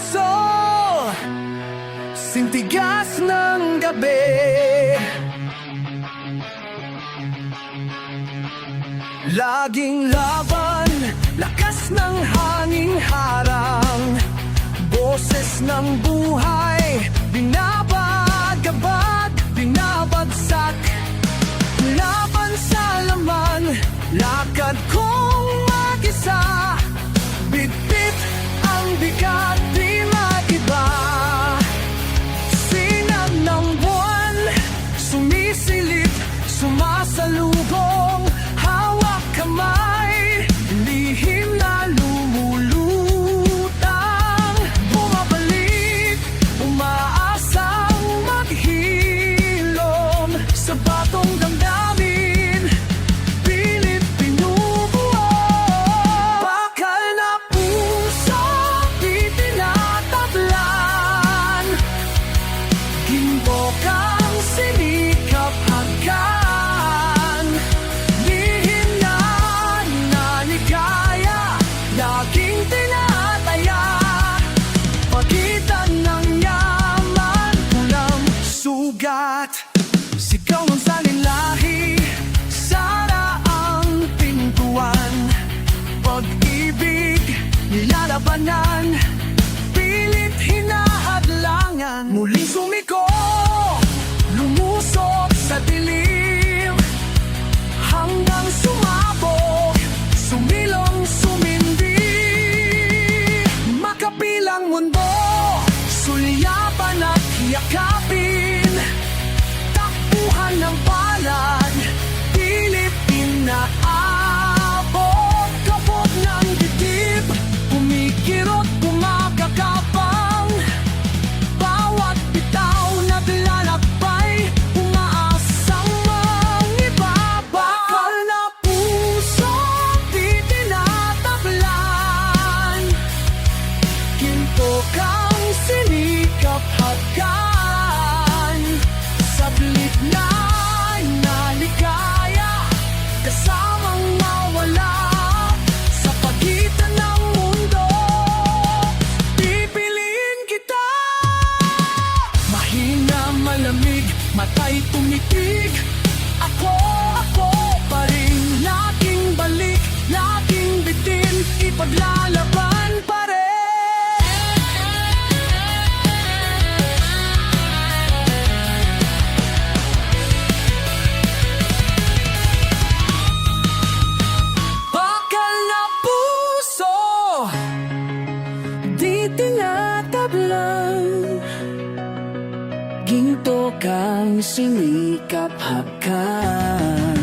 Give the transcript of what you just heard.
puso Sintigas ng gabi. Laging laban, lakas ng hangin harang Boses ng buhay. 的路口 Nilalabanan Pilit hinahadlangan Muling sumiko Lumusot sa dilim. come ตัวกลางสิมีกับหักกา